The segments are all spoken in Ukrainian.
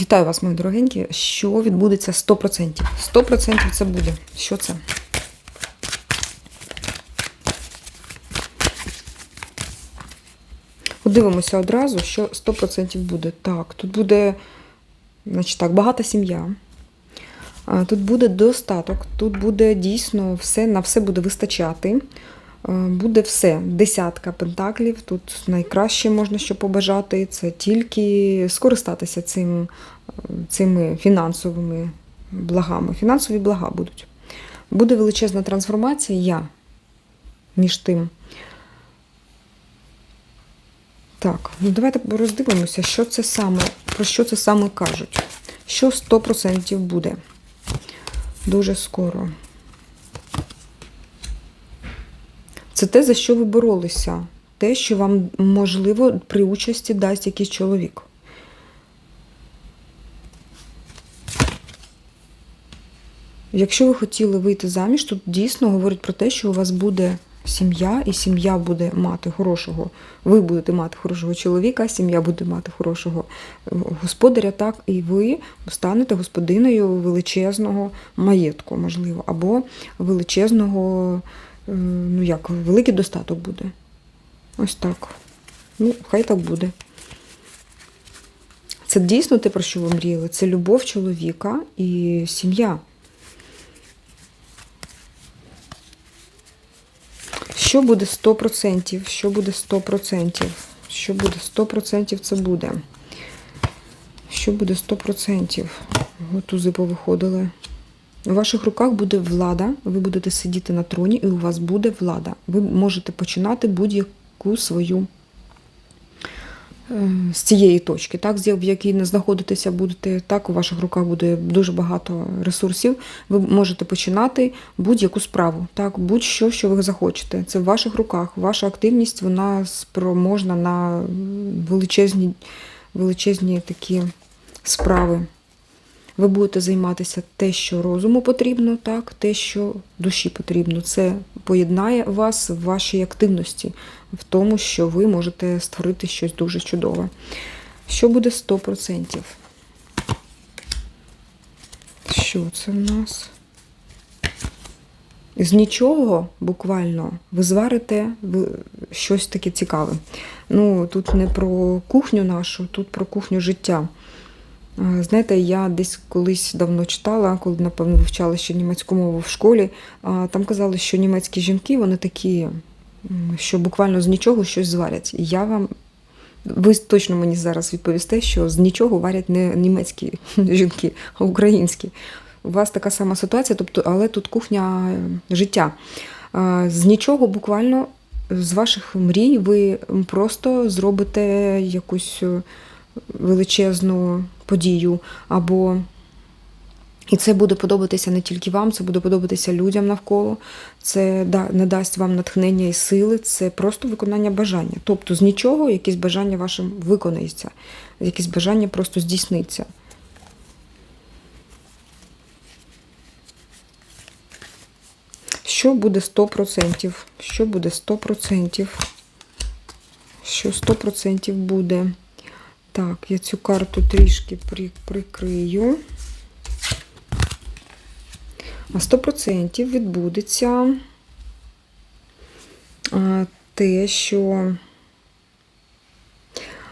Вітаю вас, мої дорогенькі. Що відбудеться 100%? 100% це буде. Що це? Подивимося одразу, що 100% буде. Так, тут буде, значить так, багата сім'я. Тут буде достаток, тут буде дійсно все, на все буде вистачати. Е, Буде все. Десятка пентаклів. Тут найкраще можна що побажати. Це тільки скористатися цим, е, цими фінансовими благами. Фінансові блага будуть. Буде величезна трансформація, я між тим. Так, ну давайте роздивимося, що це саме, про що це саме кажуть. Що 100% буде дуже скоро. Це те, за що ви боролися. Те, що вам, можливо, при участі дасть якийсь чоловік. Якщо ви хотіли вийти заміж, тут дійсно говорить про те, що у вас буде сім'я, і сім'я буде мати хорошого. Ви будете мати хорошого чоловіка, сім'я буде мати хорошого е, господаря, так, і ви станете господиною величезного маєтку, можливо, або величезного, ну як, великий достаток буде. Ось так. Ну, хай так буде. Це дійсно те, про що ви мріяли. Це любов чоловіка і сім'я. Що буде 100%? Що буде 100%? Що буде 100% це буде. Що буде 100%? От тузи повиходили. У ваших руках буде влада, ви будете сидіти на троні, і у вас буде влада. Ви можете починати будь-яку свою е, з цієї точки, так, в якій не знаходитеся будете, так, у ваших руках буде дуже багато ресурсів. Ви можете починати будь-яку справу, так, будь-що, що ви захочете. Це в ваших руках. Ваша активність вона спроможна на величезні, величезні такі справи. Ви будете займатися те, що розуму потрібно, так, те, що душі потрібно. Це поєднає вас в вашій активності, в тому, що ви можете створити щось дуже чудове. Що буде 100%? Що це в нас? З нічого буквально ви зварите щось таке цікаве. Ну, тут не про кухню нашу, тут про кухню життя. Знаєте, я десь колись давно читала, коли, напевно, вивчала ще німецьку мову в школі. Там казали, що німецькі жінки вони такі, що буквально з нічого щось зварять. Я вам. Ви точно мені зараз відповісте, що з нічого варять не німецькі жінки, а українські. У вас така сама ситуація, тобто, але тут кухня е, життя. З нічого буквально з ваших мрій ви просто зробите якусь е, величезну подію, або і це буде подобатися не тільки вам, це буде подобатися людям навколо, це да- надасть вам натхнення і сили, це просто виконання бажання. Тобто з нічого якесь бажання вашим виконається, якесь бажання просто здійсниться. Що буде 100%? Що буде 100%? Що 100% буде? Так, я цю карту трішки прикрию. А 100% відбудеться те, що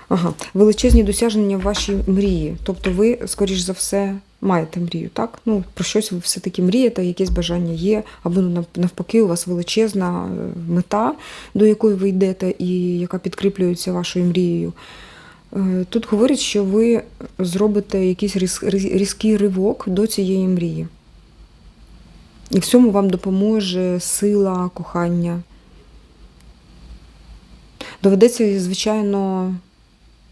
ага, величезні досягнення в вашій мрії. Тобто ви, скоріш за все, маєте мрію, так? Ну, про щось ви все-таки мрієте, якесь бажання є, або ну, навпаки, у вас величезна е, мета, до якої ви йдете, і яка підкріплюється вашою мрією. Е, Тут говорять, що ви зробите якийсь різ- різ- різкий ривок до цієї мрії. І в цьому вам допоможе сила, кохання. Доведеться, звичайно,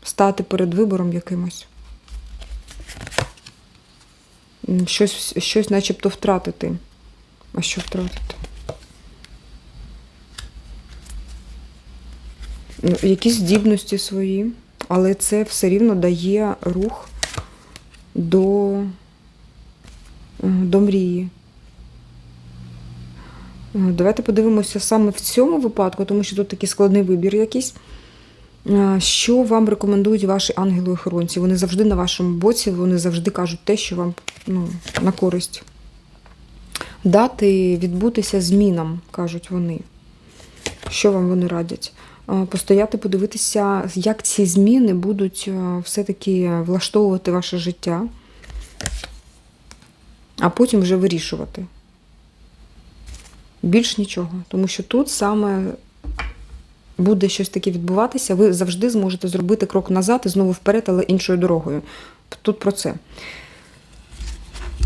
стати перед вибором якимось. Щось, щось начебто втратити. А що втратити? Ну, Якісь здібності свої, але це все рівно дає рух до, е, до мрії. Е, Давайте подивимося саме в цьому випадку, тому що тут такий складний вибір якийсь. Е, Що вам рекомендують ваші ангели-охоронці? Вони завжди на вашому боці, вони завжди кажуть те, що вам ну, на користь. Дати відбутися змінам, кажуть вони. Що вам вони радять? Е, Постояти, подивитися, як ці зміни будуть е, все-таки влаштовувати ваше життя, а потім вже вирішувати. Більш нічого. Тому що тут саме буде щось таке відбуватися, ви завжди зможете зробити крок назад і знову вперед, але іншою дорогою. Тут про це.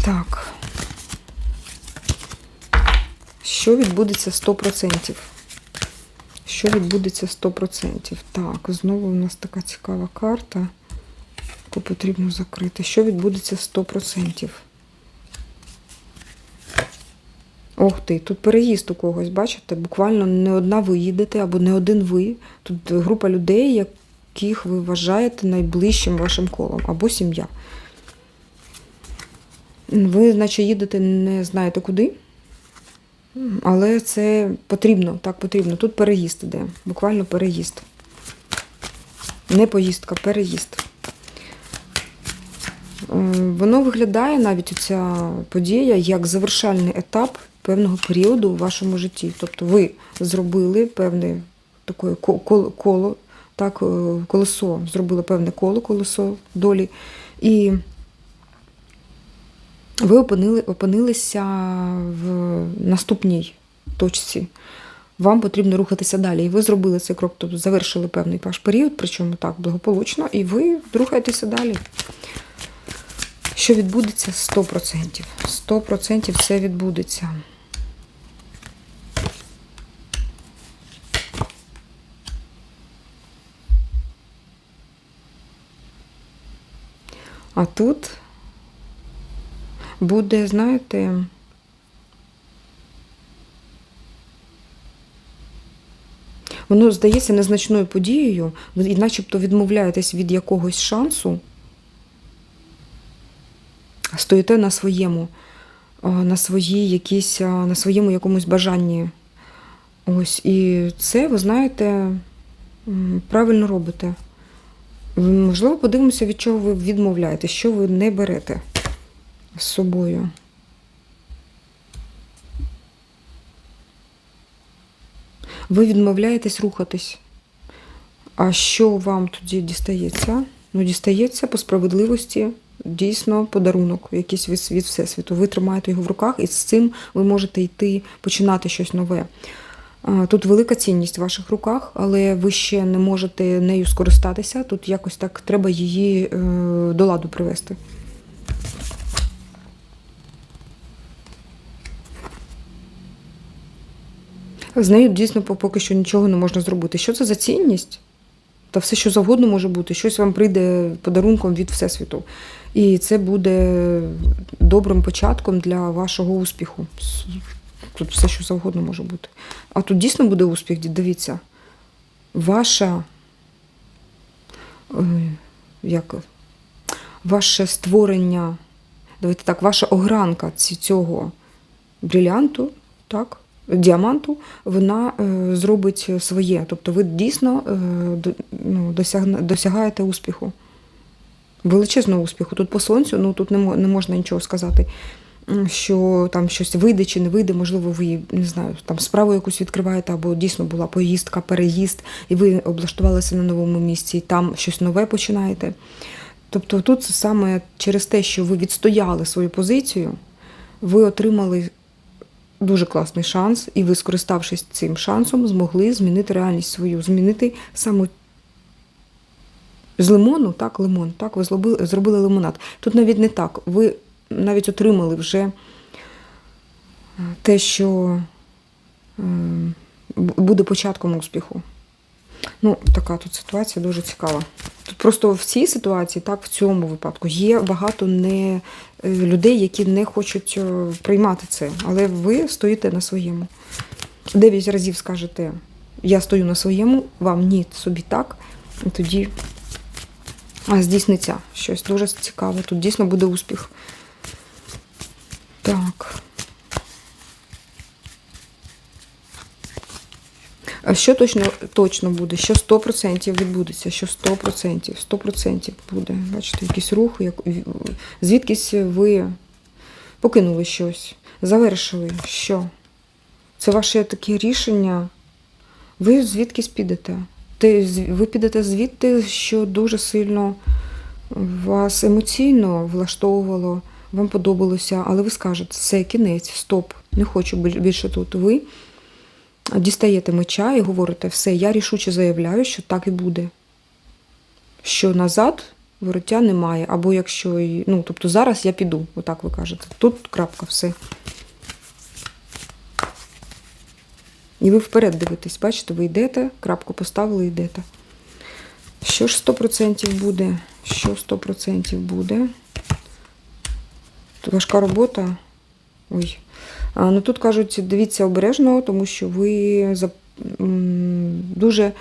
Так. Що відбудеться 100%? Що відбудеться 100%? Так, знову у нас така цікава карта, яку потрібно закрити. Що відбудеться 100%? Ох ти, тут переїзд у когось, бачите? Буквально не одна ви їдете, або не один ви. Тут група людей, яких ви вважаєте найближчим вашим колом, або сім'я. Ви, наче, їдете не знаєте куди, але це потрібно, так потрібно. Тут переїзд іде, буквально переїзд. Не поїздка, переїзд. Е, Воно виглядає навіть ця подія як завершальний етап певного періоду у вашому житті. Тобто ви зробили певне таке коло, так, е, колесо, зробили певне коло, колесо долі. І ви опинили, опинилися в наступній точці. Вам потрібно рухатися далі. І ви зробили цей крок, тобто завершили певний ваш період, причому так благополучно, і ви рухаєтеся далі. Що відбудеться 100%. 100% все відбудеться. А тут буде, знаєте, воно здається незначною подією, і начебто відмовляєтесь від якогось шансу, стоїте на своєму, на своїй якійсь, а, на своєму якомусь бажанні. Ось, і це, ви знаєте, правильно робите. Можливо, подивимося, від чого ви відмовляєте, що ви не берете з собою. Ви відмовляєтесь рухатись. А що вам тоді дістається? Ну, дістається по справедливості дійсно подарунок, якийсь від, Всесвіту. Ви тримаєте його в руках, і з цим ви можете йти, починати щось нове. Тут велика цінність в ваших руках, але ви ще не можете нею скористатися. Тут якось так треба її е, до ладу привести. З нею дійсно поки що нічого не можна зробити. Що це за цінність? Та все, що завгодно може бути, щось вам прийде подарунком від Всесвіту. І це буде добрим початком для вашого успіху. Тут все, що завгодно може бути. А тут дійсно буде успіх, дивіться. Ваша. е, Як? Ваше створення, давайте так, ваша огранка цього брилянту, так, діаманту, вона е, зробить своє. Тобто ви дійсно е, ну, досягаєте успіху. Величезного успіху. Тут по сонцю, ну тут не, можна нічого сказати, що там щось вийде чи не вийде, можливо, ви не знаю, там справу якусь відкриваєте, або дійсно була поїздка, переїзд, і ви облаштувалися на новому місці, і там щось нове починаєте. Тобто тут саме через те, що ви відстояли свою позицію, ви отримали дуже класний шанс, і ви, скориставшись цим шансом, змогли змінити реальність свою, змінити саме з лимону, так, лимон, так, ви зробили, зробили лимонад. Тут навіть не так. Ви навіть отримали вже е, те, що е, буде початком успіху. Ну, така тут ситуація дуже цікава. Тут просто в цій ситуації, так, в цьому випадку, є багато не, е, людей, які не хочуть е, приймати це, але ви стоїте на своєму. Дев'ять разів скажете, я стою на своєму, вам ні, собі так, і тоді здійсниться щось дуже цікаве. Тут дійсно буде успіх. Так. Е, А що точно, точно буде? Що 100% відбудеться? Що 100%? 100% буде. Бачите, якийсь рух, як... звідкись ви покинули щось, завершили. Що? Це ваше таке рішення. Ви звідкись підете? Ви підете звідти, що дуже сильно вас емоційно влаштовувало, вам подобалося, але ви скажете, все, кінець, стоп, не хочу більше тут. Ви дістаєте меча і говорите, все, я рішуче заявляю, що так і буде. Що назад вороття немає. Або якщо, ну, тобто зараз я піду, отак ви кажете. Тут крапка, все. І ви вперед дивитесь, бачите, ви йдете, крапку поставили, йдете. Що ж 100% буде? Що 100% буде? Важка робота. Ой. Ну тут кажуть, дивіться обережно, тому що ви дуже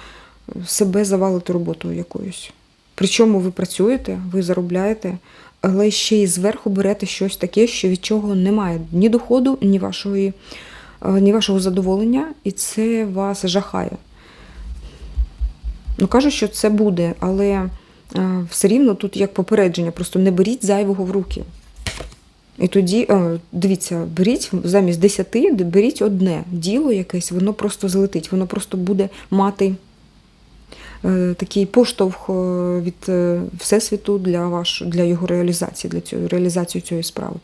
себе завалите роботою якоюсь. Причому ви працюєте, ви заробляєте, але ще й зверху берете щось таке, що від чого немає ні доходу, ні вашої, е, ні вашого задоволення, і це вас жахає. Ну, кажуть, що це буде, але е, все рівно тут як попередження, просто не беріть зайвого в руки. І тоді, е, дивіться, беріть замість десяти, беріть одне діло якесь, воно просто злетить, воно просто буде мати е, такий поштовх е, від Всесвіту для, ваш, для його реалізації, для цього, реалізації цієї справи.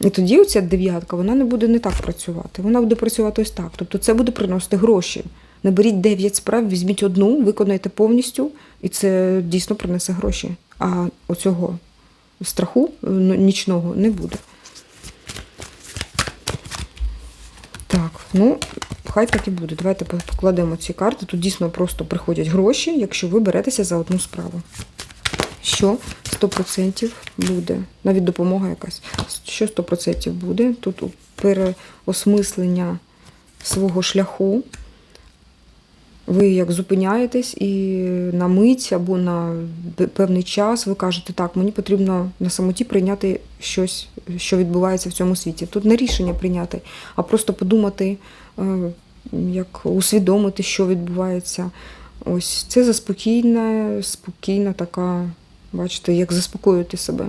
І тоді оця дев'ятка, вона не буде не так працювати. Вона буде працювати ось так. Тобто це буде приносити гроші. Не беріть 9 справ, візьміть одну, виконайте повністю, і це дійсно принесе гроші. А оцього страху е, ну, нічного не буде. Так, ну, хай так і буде. Давайте покладемо ці карти. Тут дійсно просто приходять гроші, якщо ви беретеся за одну справу. Що 100% буде? Навіть допомога якась. Що 100% буде? Тут переосмислення свого шляху. Ви як зупиняєтесь і на мить або на певний час ви кажете, так, мені потрібно на самоті прийняти щось, що відбувається в цьому світі. Тут не рішення прийняти, а просто подумати, е, як усвідомити, що відбувається. Ось це заспокійна, спокійна така, бачите, як заспокоювати себе.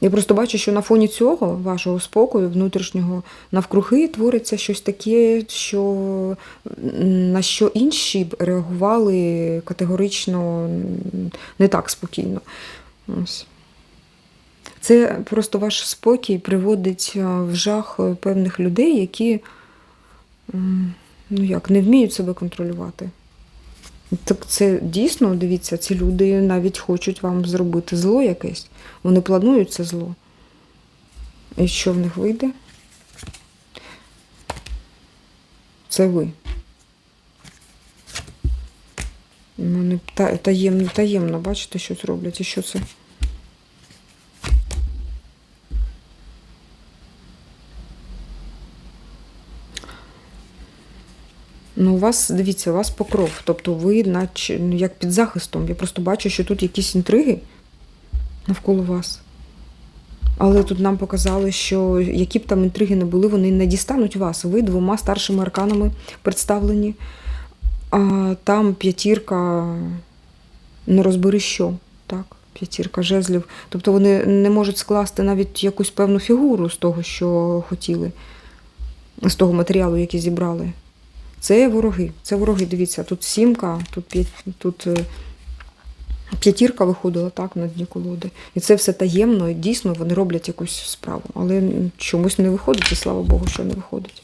Я просто бачу, що на фоні цього вашого спокою, внутрішнього навкруги, твориться щось таке, що на що інші б реагували категорично не так спокійно. Ось. Це просто ваш спокій приводить е, в жах е, певних людей, які ну як, не вміють себе контролювати. Так це дійсно, дивіться, ці люди навіть хочуть вам зробити зло якесь. Вони планують це зло. І що в них вийде? Це ви. Вони таємно, таємно, бачите, щось роблять. І що це? Ну, у вас, дивіться, у вас покров. Тобто ви наче ну, як під захистом. Я просто бачу, що тут якісь інтриги навколо вас. Але тут нам показали, що які б там інтриги не були, вони не дістануть вас. Ви двома старшими арканами представлені. А там п'ятірка, не розбери що. Так, п'ятірка жезлів. Тобто вони не можуть скласти навіть якусь певну фігуру з того, що хотіли, з того матеріалу, який зібрали. Це вороги. Це вороги, дивіться, тут сімка, тут, тут е, п'ятірка виходила так на дні колоди. І це все таємно, і дійсно вони роблять якусь справу. Але чомусь не виходить, і слава Богу, що не виходить.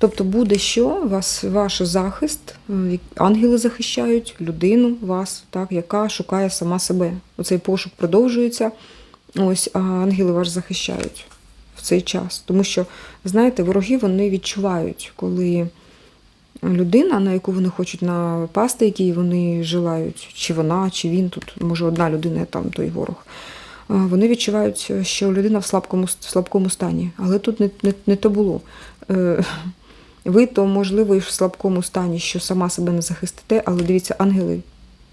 Тобто буде що, вас, ваш захист, е, ангели захищають людину, вас, так, яка шукає сама себе. Оцей пошук продовжується, ось, а ангели вас захищають в цей час. Тому що, знаєте, вороги вони відчувають, коли людина, на яку вони хочуть напасти, якій вони желають, чи вона, чи він тут, може, одна людина, там той ворог. Вони відчувають, що людина в слабкому, в слабкому стані, але тут не, не, не то було. Е, Ви то, можливо, і в слабкому стані, що сама себе не захистите, але дивіться, ангели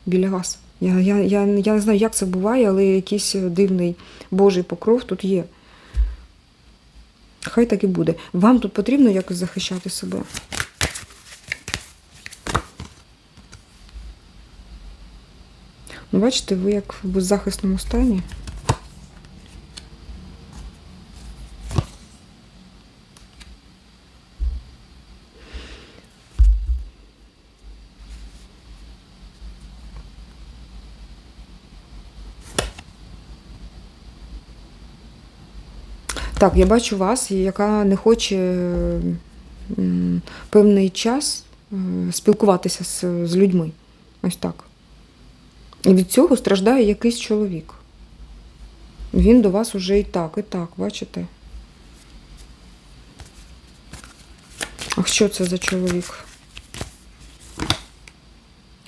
біля вас. Я, я, я, я не знаю, як це буває, але якийсь дивний Божий покров тут є. Хай так і буде. Вам тут потрібно якось захищати себе. Ну, бачите, ви як в беззахисному стані. Так, я бачу вас, яка не хоче певний час е, спілкуватися з, з людьми. Ось так. Від цього страждає якийсь чоловік. Він до вас уже і так, і так, бачите? А що це за чоловік?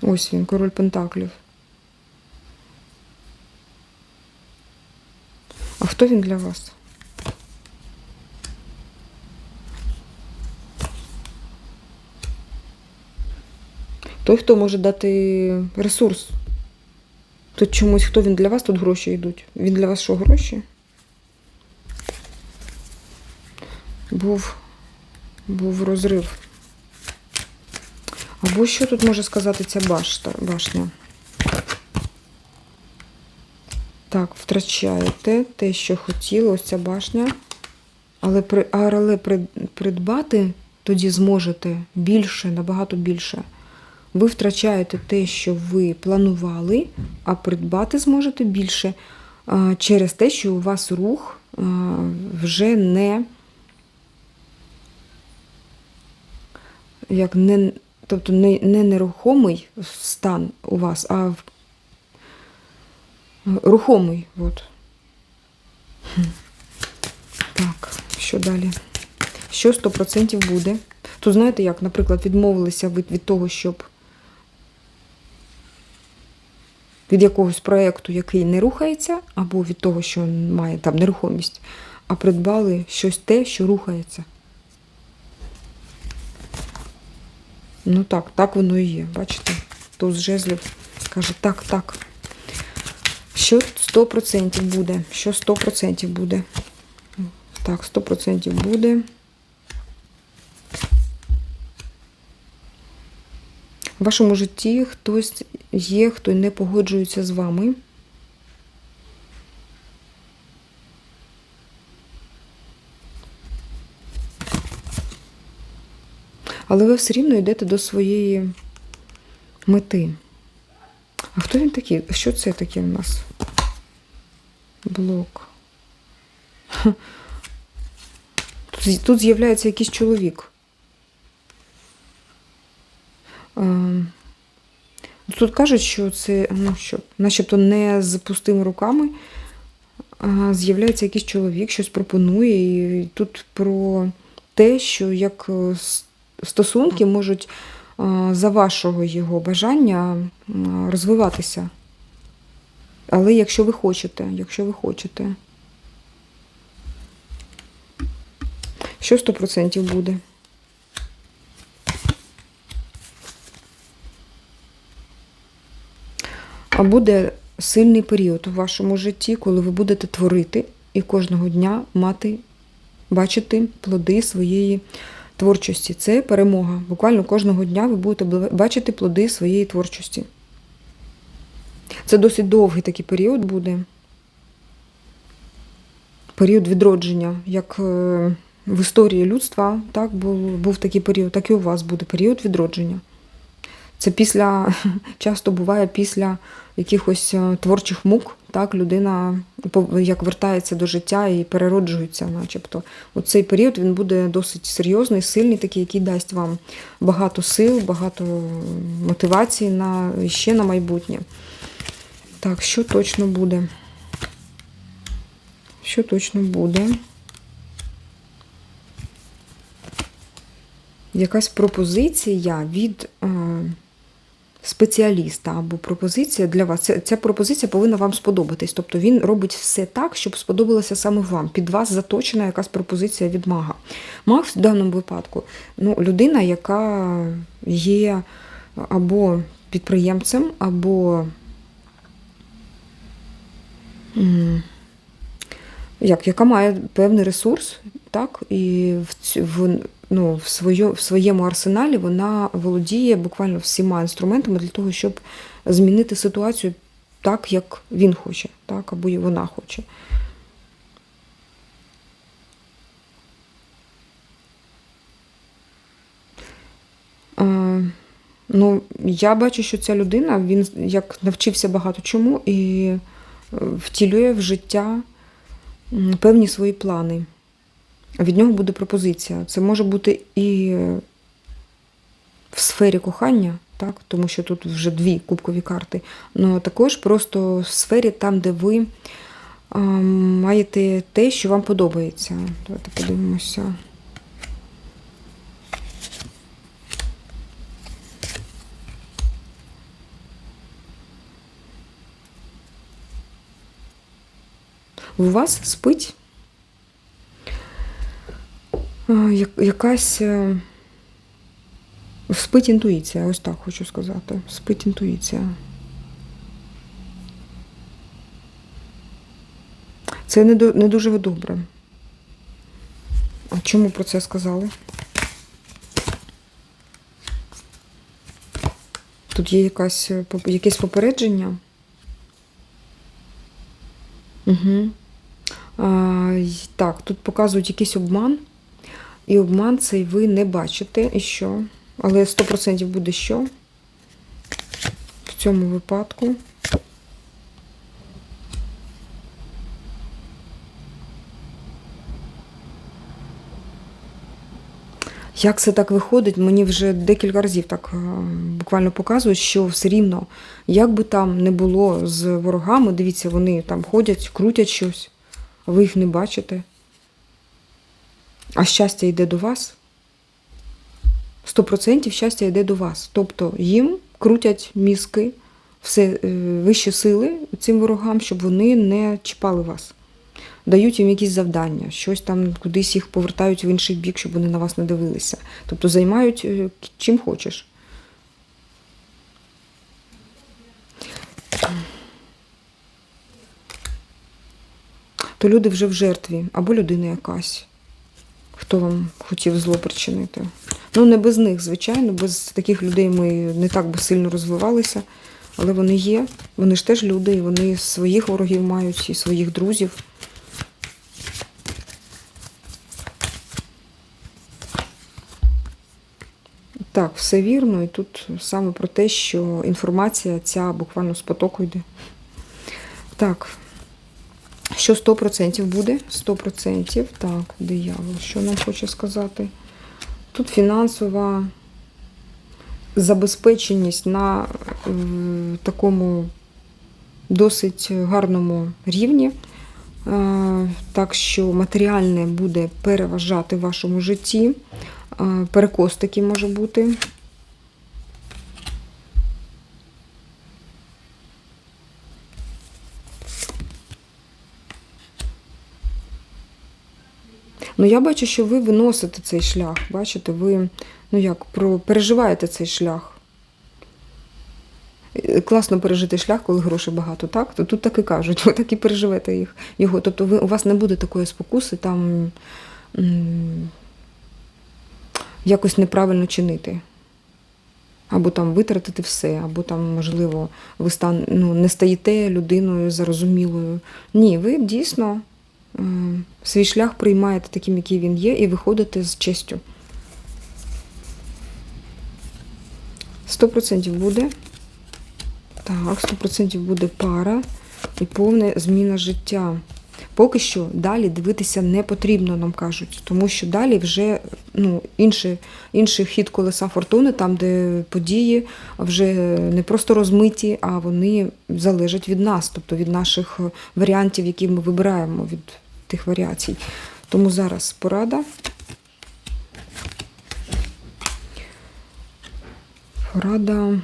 Ось він, король Пентаклів. А хто він для вас? Той, хто може дати ресурс. Тут чомусь, хто він для вас, тут гроші йдуть. Він для вас що, гроші? Був, був розрив. Або що тут може сказати ця башта, башня? Так, втрачаєте те, що хотіли, ось ця башня. Але, але при- придбати тоді зможете більше, набагато більше. Ви втрачаєте те, що ви планували, а придбати зможете більше через те, що у вас рух вже не, як не, тобто не, не нерухомий стан у вас, а рухомий. От. Так, що далі? Що 100% буде? Тут знаєте, як, наприклад, відмовилися від, від того, щоб від якогось проєкту, який не рухається, або від того, що має там нерухомість, а придбали щось те, що рухається. Ну так, так воно і є. Бачите? Тут з жезлів каже, так, так. Що 100% буде? Що 100% буде? Так, 100% буде. В вашому житті хтось є, хто не погоджується з вами. Але ви все рівно йдете до своєї мети. А хто він такий? Що це таке в нас? Блок. Тут, з'являється якийсь чоловік. Е, Тут кажуть, що це, ну що, начебто не з пустими руками з'являється якийсь чоловік, щось пропонує. І тут про те, що як е, стосунки можуть а, за вашого його бажання розвиватися. Але якщо ви хочете, якщо ви хочете. Що 100% буде? А буде сильний період у вашому житті, коли ви будете творити і кожного дня мати, бачити плоди своєї творчості. Це перемога. Буквально кожного дня ви будете бачити плоди своєї творчості. Це досить довгий такий період буде. Період відродження, як е, в історії людства, так, був, був такий період, так і у вас буде період відродження. Це після, часто буває після якихось е, творчих мук, так, людина як вертається до життя і перероджується, начебто. У цей період він буде досить серйозний, сильний, такий, який дасть вам багато сил, багато мотивації на, ще на майбутнє. Так, що точно буде? Що точно буде? Якась пропозиція від е, спеціаліста або пропозиція для вас. Ця, пропозиція повинна вам сподобатись. Тобто він робить все так, щоб сподобалося саме вам. Під вас заточена якась пропозиція від мага. Маг в даному випадку ну, людина, яка є або підприємцем, або як, яка має певний ресурс, так? і в, в, ну, в, своє, в своєму арсеналі вона володіє буквально всіма інструментами для того, щоб змінити ситуацію так, як він хоче, так, або і вона хоче. Ну, я бачу, що ця людина, він як навчився багато чому і е, втілює в життя певні свої плани. Від нього буде пропозиція. Це може бути і в сфері кохання, так? тому що тут вже дві кубкові карти, але також просто в сфері там, де ви а, маєте те, що вам подобається. Давайте подивимося. У вас спить якась е, спить інтуїція, ось так хочу сказати. Спить інтуїція. Це не, не дуже добре. А чому про це сказали? Тут є якась, е, якесь попередження. Угу. А, так, тут показують якийсь обман. І обман цей ви не бачите. І що? Але 100% буде що? В цьому випадку. Як це так виходить? Мені вже декілька разів так е, буквально показують, що все рівно, як би там не було з ворогами, дивіться, вони там ходять, крутять щось, а ви їх не бачите. А щастя йде до вас. 100% щастя йде до вас. Тобто їм крутять мізки, все е, вищі сили цим ворогам, щоб вони не чіпали вас. Дають їм якісь завдання, щось там кудись їх повертають в інший бік, щоб вони на вас не дивилися. Тобто займають е, чим хочеш. То люди вже в жертві, або людина якась. Хто вам хотів зло причинити? Ну, не без них, звичайно, без таких людей ми не так би сильно розвивалися, але вони є. Вони ж теж люди, і вони своїх ворогів мають і своїх друзів. Так, все вірно, і тут саме про те, що інформація ця буквально з потоку йде. Так, що 100% буде? 100%. Так, диявол, що нам хоче сказати? Тут фінансова забезпеченість на е, такому досить гарному рівні. Е, Так що матеріальне буде переважати в вашому житті. Е, Перекос такий може бути. Ну, я бачу, що ви виносите цей шлях. Бачите, ви ну як, переживаєте цей шлях. Е, Класно пережити шлях, коли грошей багато, так? То тут так і кажуть, ви так і переживете їх, його. Тобто ви, у вас не буде такої спокуси там якось неправильно чинити. Або там витратити все, або там, можливо, ви стан, ну, не стаєте людиною зарозумілою. Ні, ви дійсно свій шлях приймаєте таким, який він є, і виходите з честю. 100% буде. Так, 100% буде пара і повна зміна життя. Поки що далі дивитися не потрібно, нам кажуть, тому що далі вже ну, інший, інший хід колеса фортуни, там, де події вже не просто розмиті, а вони залежать від нас, тобто від наших варіантів, які ми вибираємо від тих варіацій. Тому зараз порада. Порада.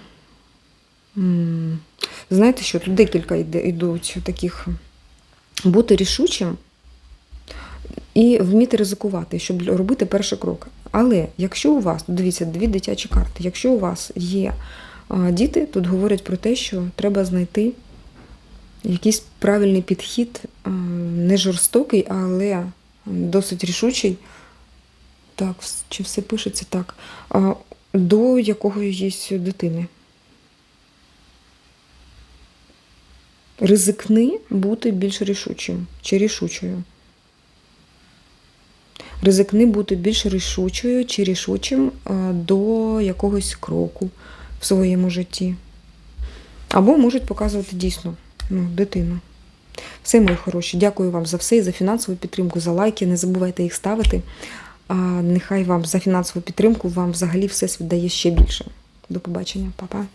Знаєте що, тут декілька йдуть таких бути рішучим і вміти ризикувати, щоб робити перший крок. Але якщо у вас, дивіться, дві дитячі карти, якщо у вас є діти, тут говорять про те, що треба знайти якийсь правильний підхід, не жорстокий, але досить рішучий. Так, чи все пишеться так? До якоїсь дитини. Ризикни бути більш рішучим чи рішучою. Ризикни бути більш рішучою чи рішучим до якогось кроку в своєму житті. Або можуть показувати дійсно ну, дитину. Все, мої хороші, дякую вам за все і за фінансову підтримку, за лайки. Не забувайте їх ставити. А нехай вам за фінансову підтримку вам взагалі все дає ще більше. До побачення, Па-па.